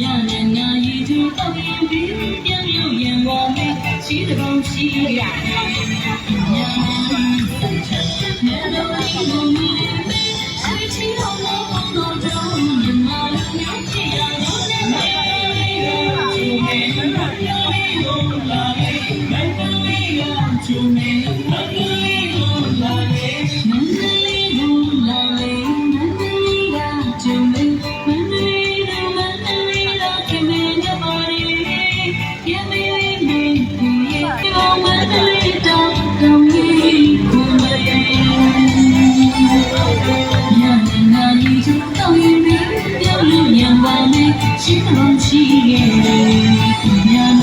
မြနဲ့ငါရည်သူပေါင်းပြီးပြန်ရောက်ရန်ကုန်မှာရှိတဲ့ကောင်းရှိရမြနဲ့ချစ်တဲ့တော်တော်များများချစ်တော်တော်တော်တော်မြန်မာလူမျိုးချစ်ရတော့လည်းမရဘူးချစ်မယ်ဘာလို့လဲဘာလို့လဲချစ်မယ် မယ်ရှိတော့ရှိရဲ့ညနေလို့ဆိုတော့